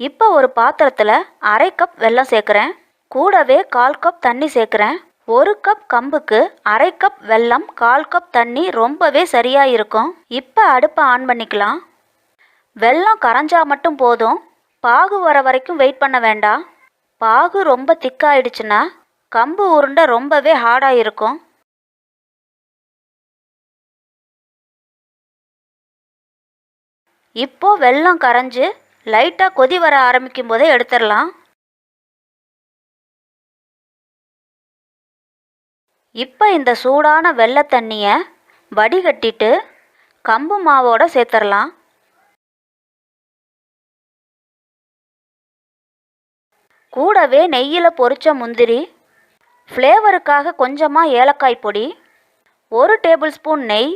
இப்போ ஒரு பாத்திரத்தில் அரை கப் வெல்லம் சேர்க்குறேன். கூடவே கால் கப் தண்ணி சேர்க்குறேன். ஒரு கப் கம்புக்கு அரை கப் வெல்லம் கால் கப் தண்ணி ரொம்பவே சரியாக இருக்கும். இப்போ அடுப்பை ஆன் பண்ணிக்கலாம். வெல்லம் கரைஞ்சா மட்டும் போதும். பாகு வர வரைக்கும் வெயிட் பண்ண வேண்டாம். பாகு ரொம்ப திக்காயிடுச்சுன்னா கம்பு உருண்டை ரொம்பவே ஹார்டாக இருக்கும் இப்போ வெல்லம் கரைஞ்சு லைட்டாக கொதி வர ஆரம்பிக்கும் போதே எடுத்துடலாம். இப்போ இந்த சூடான வெள்ளை தண்ணியை வடிகட்டிட்டு கம்பு மாவோட சேர்த்துடலாம். கூடவே நெய்யில் பொரித்த முந்திரி ஃப்ளேவருக்காக கொஞ்சமாக ஏலக்காய் பொடி ஒரு டேபிள் ஸ்பூன் நெய்